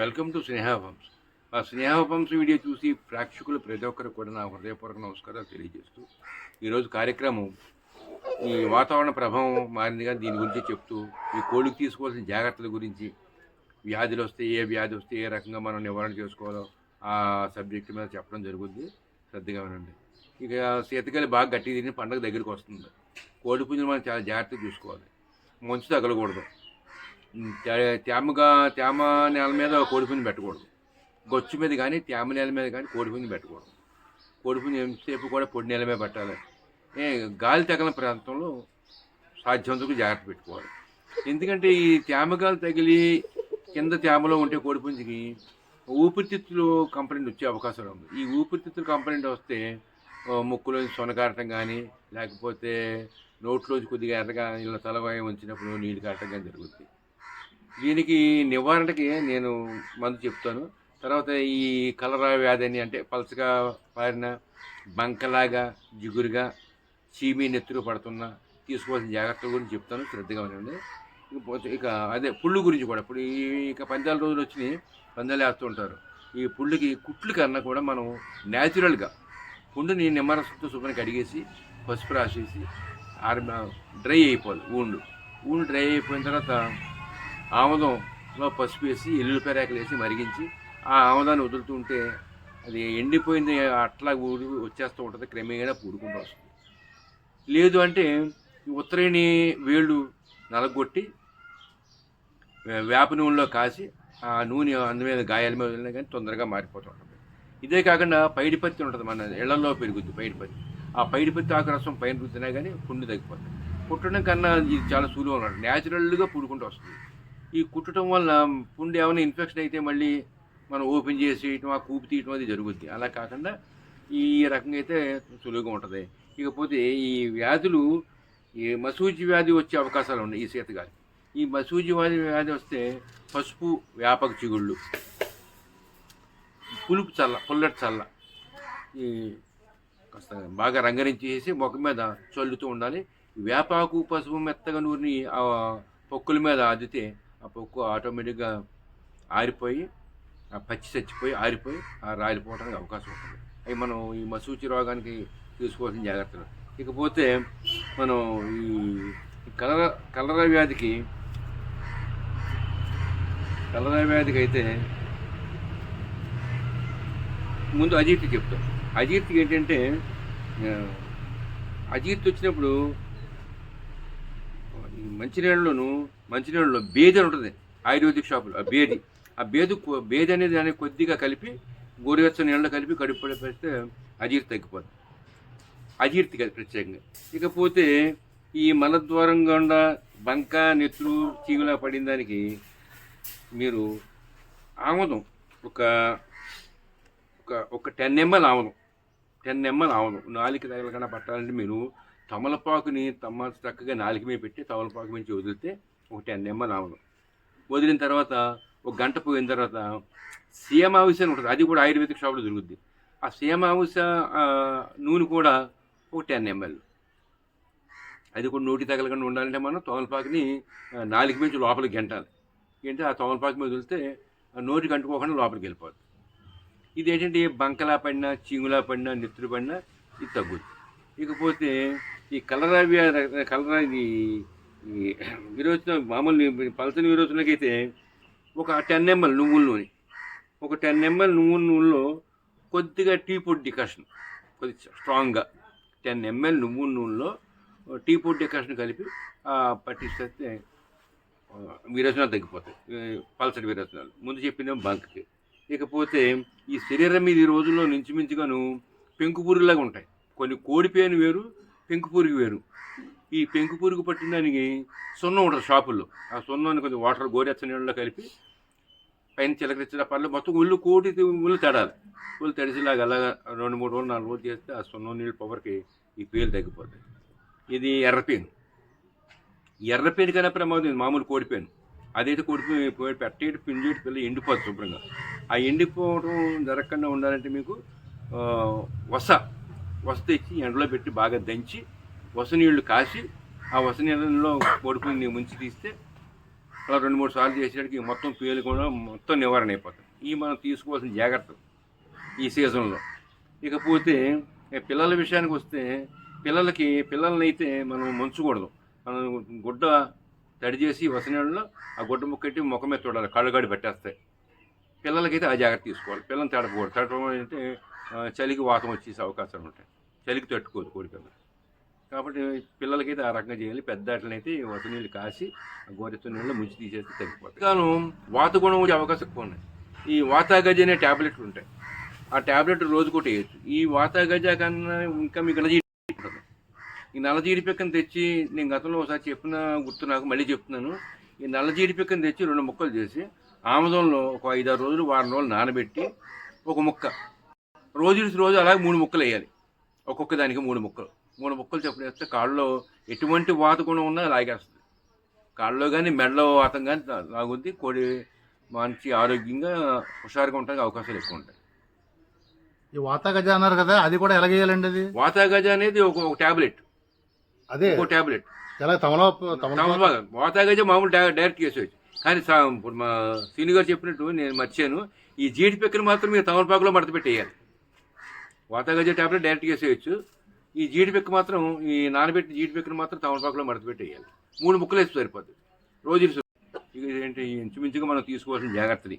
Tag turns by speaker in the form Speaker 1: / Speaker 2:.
Speaker 1: Welcome to స్నేహాపంస్ ఆ స్నేహాపంస్ video చూసి ప్రేక్షకులు ప్రతి ఒక్కరు కూడా నా హృదయపూర్వక నమస్కారాలు తెలియజేస్తూ ఈరోజు కార్యక్రమం ఈ వాతావరణ ప్రభావం మారిందిగా దీని గురించి చెప్తూ ఈ కోళ్ళకి తీసుకోవాల్సిన జాగ్రత్తల గురించి వ్యాధులు వస్తే ఏ వ్యాధి వస్తే ఏ రకంగా మనం నివారణ చేసుకోవాలో ఆ సబ్జెక్ట్ మీద చెప్పడం జరుగుద్ది. శ్రద్ధగా వినండి. ఇక శీతకాలి బాగా గట్టి తిని పండగ దగ్గరికి వస్తుంది. కోడి పుంజులు మనం చాలా జాగ్రత్తగా చూసుకోవాలి. మంచు తగలకూడదు. తేమగా తేమ నేల మీద కోడిపుంజి పెట్టకూడదు. గొచ్చు మీద కానీ తేమ నేల మీద కానీ కోడిపుంజి పెట్టకూడదు. కోడిపుంజి ఎంతసేపు కూడా పొడి నేల మీద పెట్టాలి. ఏ గాలి తగిలిన ప్రాంతంలో సాధ్యమంతకు జాగ్రత్త పెట్టుకోవాలి. ఎందుకంటే ఈ తేమగాలు తగిలి కింద తేమలో ఉంటే కోడిపుంజికి ఊపిరితిత్తులు కంప్లైంట్ వచ్చే అవకాశం ఉంది. ఈ ఊపిరితిత్తులు కంప్లైంట్ వస్తే ముక్కులోంచి సొనకారటం కానీ లేకపోతే నోట్లోంచి కొద్దిగా ఎర్రగా ఇలా తలవాయి ఉంచినప్పుడు నీళ్ళు కారటం కానీ జరుగుతుంది దీనికి నివారణకి నేను మందు చెప్తాను. తర్వాత ఈ కలరా వ్యాధి అని అంటే పలసగా పారిన బంకలాగా జిగురుగా చీమి నెత్తురు పడుతున్న తీసుకోవాల్సిన జాగ్రత్తల గురించి చెప్తాను. శ్రద్ధగా ఉండండి. ఇకపోతే ఇక అదే పుళ్ళు గురించి కూడా. ఇప్పుడు ఈ ఇక పందాల రోజులు వచ్చి పందాలు వేస్తూ ఉంటారు. ఈ పుళ్ళుకి కుట్లు కన్నా కూడా మనం న్యాచురల్గా పుండుని నిమ్మరసంతో శుభ్రంగా కడిగేసి పసుపు రాసేసి ఆరి డ్రై అయిపోవాలి ఊండు. ఊండు డ్రై అయిపోయిన తర్వాత ఆముదంలో పసుపు వేసి ఎల్లుల్లిపాయ రేకలు వేసి మరిగించి ఆ ఆముదాన్ని వదులుతూ ఉంటే అది ఎండిపోయింది అట్లా ఊడి వచ్చేస్తూ ఉంటుంది క్రమేణా పూడుకుంటూ వస్తుంది. లేదు అంటే ఈ ఉత్తరేణి వేళ్ళు నలగొట్టి వేప నూనెలో కాసి ఆ నూనె అందు మీద గాయాల మీద వదిలినా కానీ తొందరగా మారిపోతూ ఉంటుంది. ఇదే కాకుండా పైడిపత్తి ఉంటుంది మన ఇళ్ళలో పెరుగుద్ది పైడిపత్తి ఆ పైడిపత్తి ఆకు రసం పైన రుద్దినా కానీ పుండు తగ్గిపోతుంది పుట్టడం కన్నా ఇది చాలా సులువు అన్నమాట. న్యాచురల్గా పుడుకుంటూ వస్తుంది. ఈ కుట్టడం వల్ల పుండు ఏమైనా ఇన్ఫెక్షన్ అయితే మళ్ళీ మనం ఓపెన్ చేసేయటం ఆ కూపు తీయటం అది జరుగుద్ది. అలా కాకుండా ఈ రకంగా అయితే సులువుగా ఉంటుంది. ఇకపోతే ఈ వ్యాధులు ఈ మసూచి వ్యాధి వచ్చే అవకాశాలు ఉన్నాయి ఈ శీతగాలి ఈ మసూచి వ్యాధి వ్యాధి వస్తే పసుపు వ్యాపక చిగుళ్ళు పులుపు చల్ల పుల్లటి చల్ల ఈ కాస్త బాగా రంగరించేసి ముఖం మీద చల్లుతూ ఉండాలి. వేపాకు పసుపు మెత్తగా నూరిని ఆ పొక్కుల మీద అద్దితే ఆ పొక్కు ఆటోమేటిక్గా ఆరిపోయి ఆ పచ్చి చచ్చిపోయి ఆరిపోయి ఆ రాలిపోవడానికి అవకాశం ఉంటుంది. అవి మనం ఈ మసూచి రోగానికి తీసుకోవాల్సిన జాగ్రత్తలు. ఇకపోతే మనం ఈ కలర కలర వ్యాధికి కలర వ్యాధికి అయితే ముందు అజీర్తి చెప్తాం. అజీర్తి ఏంటంటే అజీర్తి వచ్చినప్పుడు ఈ మంచినీళ్ళలోను మంచినీళ్ళలో బేది అని ఉంటుంది ఆయుర్వేదిక్ షాపులో ఆ బేది. ఆ బేదు బేది అనేది దాన్ని కొద్దిగా కలిపి గోరువెచ్చని నీళ్ళు కలిపి కడుపు పెడితే అజీర్తి తగ్గిపోతుంది అజీర్తి కాదు ప్రత్యేకంగా. ఇకపోతే ఈ మలద్వారం గుండా బంక నెత్తులు చీగులా పడిన దానికి మీరు ఆముదం. ఒక ఒక ఒక టెన్ ఎంఎల్ ఆముదం. టెన్ ఎంఎల్ ఆముదం. నాలుగు తగలకుండా పట్టాలంటే మీరు తమలపాకుని తమ చక్కగా నాలుగు మీద పెట్టి తమలపాకు నుంచి వదిలితే ఒక టెన్ ఎంఎల్ ఆముదం వదిలిన తర్వాత ఒక గంట పోయిన తర్వాత సీఎమావిస అని ఉంటుంది. అది కూడా ఆయుర్వేదిక్ షాప్లో దొరుకుద్ది. ఆ సీఎమావిస నూనె కూడా ఒక టెన్ ఎంఎల్. అది కూడా నోటి తగలకుండా ఉండాలంటే మనం తోమలపాకుని నాలుగు మించి లోపలికి గెంటాలి. ఏంటంటే ఆ తోమలపాకు మీద వదిలితే ఆ నోటికి అంటుకోకుండా లోపలికి వెళ్ళిపోద్ది. ఇది ఏంటంటే బంకలా పడినా చీములా పడినా నెత్తులు పడినా ఇది తగ్గుద్ది. ఇకపోతే ఈ కలరా కలరా ఇది ఈ విరోచన మామూలు పలసని విరోచనకైతే ఒక టెన్ ఎంఎల్ నువ్వుల నూనె ఒక టెన్ ఎంఎల్ నువ్వుల నూనెలో కొద్దిగా టీ పొడి డికాషన్ కొద్దిగా స్ట్రాంగ్గా టెన్ ఎంఎల్ నువ్వుల నూనెలో టీ పొడి డికాషన్ కలిపి పట్టిస్తే విరోచనాలు తగ్గిపోతాయి పల్సటి విరోచనాలు. ముందు చెప్పిన బంక్కి ఇకపోతే ఈ శరీరం మీద ఈ రోజుల్లో మించుగాను పెంకు పురుగులాగా ఉంటాయి. కొన్ని కోడిపేను వేరు పెంకు పురుగు వేరు. ఈ పెంకు పురుగు పట్టిన దానికి సున్నం ఉంటుంది షాపుల్లో. ఆ సున్నాన్ని కొంచెం వాటర్ గోరెచ్చ నీళ్ళలో కలిపి పైన చిలకరించిన పళ్ళు మొత్తం ఒళ్ళు కోటి ఒళ్ళు తడాలి. ఒళ్ళు తడిసిలాగా అలాగా రెండు మూడు రోజులు నాలుగు రోజులు చేస్తే ఆ సున్నం నీళ్ళు పవర్కి ఈ పేలు తగ్గిపోతాయి. ఇది ఎర్రపేను ఎర్రపేను కన్నా ప్రమాదం ఇది మామూలు కోడిపేను అదైతే కోడిపోయి పోయి పెట్టేటి పింజేటి పిల్ల ఎండిపోతుంది శుభ్రంగా. ఆ ఎండిపోవడం జరగకుండా ఉండాలంటే మీకు వస వస తెచ్చి ఎండలో పెట్టి బాగా దంచి వసనీళ్ళు కాసి ఆ వసనీళ్ళలో నీళ్ళలో ముంచి తీస్తే అలా రెండు మూడు సార్లు చేసేటికి మొత్తం పేలు కూడా మొత్తం నివారణ అయిపోతుంది. ఈ మనం తీసుకోవాల్సిన జాగ్రత్తలు ఈ సీజన్లో. ఇకపోతే పిల్లల విషయానికి వస్తే పిల్లలకి పిల్లల్ని అయితే మనం ముంచకూడదు. మనం గుడ్డ తడి చేసి వసనీళ్ళలో ఆ గుడ్డ ముక్కెట్టి ముఖం మీద చూడాలి కళ్ళగాడి పెట్టేస్తాయి పిల్లలకైతే ఆ జాగ్రత్త తీసుకోవాలి. పిల్లల్ని తడపకూడదు. తడపడం అంటే చలికి వాతం వచ్చేసే అవకాశాలు ఉంటాయి. చలికి తట్టుకోదు కోడి పిల్ల కాబట్టి పిల్లలకైతే ఆ రకంగా చేయాలి. పెద్ద అట్లనైతే వత నీళ్ళు కాసి గోరెత్తు నీళ్ళు ముంచి తీసేస్తే తగ్గిపోతుంది కాను వాత గుణం వచ్చే అవకాశం ఎక్కువ ఉన్నాయి. ఈ వాతాగజ అనే ట్యాబ్లెట్లు ఉంటాయి. ఆ ట్యాబ్లెట్ రోజు వేయచ్చు. ఈ వాతాగజ కన్నా ఇంకా మీకు నలజీడి ఉంటుంది. ఈ నల్ల జీడిపిక్కను తెచ్చి నేను గతంలో ఒకసారి చెప్పిన గుర్తు నాకు మళ్ళీ చెప్తున్నాను. ఈ నల్లజీడి పిక్కను తెచ్చి రెండు ముక్కలు చేసి ఆముదంలో ఒక ఐదారు రోజులు వారం రోజులు నానబెట్టి ఒక ముక్క రోజు రోజు అలాగే మూడు ముక్కలు వేయాలి. ఒక్కొక్క దానికి మూడు ముక్కలు. మూడు ముక్కలు చెప్పుడు వేస్తే కాళ్ళలో ఎటువంటి వాత గుణం ఉన్నా లాగేస్తుంది. కాళ్ళలో కానీ మెడలో వాతం కానీ లాగుద్ది. కోడి మంచి ఆరోగ్యంగా హుషారుగా ఉండడానికి అవకాశాలు ఎక్కువ ఉంటాయి.
Speaker 2: ఈ వాత గజ అన్నారు కదా అది కూడా ఎలా చేయాలండి అది?
Speaker 1: వాతాగజ అనేది ఒక ఒక ట్యాబ్లెట్
Speaker 2: అదే.
Speaker 1: ఒక ట్యాబ్లెట్
Speaker 2: ఎలా తమలో
Speaker 1: తమలపాకు వాతాగజ మామూలు డైరెక్ట్ చేసేవచ్చు కానీ ఇప్పుడు మా సీని గారు చెప్పినట్టు నేను మర్చాను. ఈ జీడి పెక్కను మాత్రం మీరు తమలపాకులో మడత పెట్టేయాలి. వాతాగజ ట్యాబ్లెట్ డైరెక్ట్ వేసేయచ్చు ఈ జీడిపెక్క మాత్రం ఈ నానబెట్టి జీడిపెక్కను మాత్రం తమలపాకులో మడత పెట్టేయాలి మూడు ముక్కలు వేసి సరిపోతుంది రోజు ఇరుసు. ఏంటి ఇంచుమించుగా మనం తీసుకోవాల్సిన జాగ్రత్తలు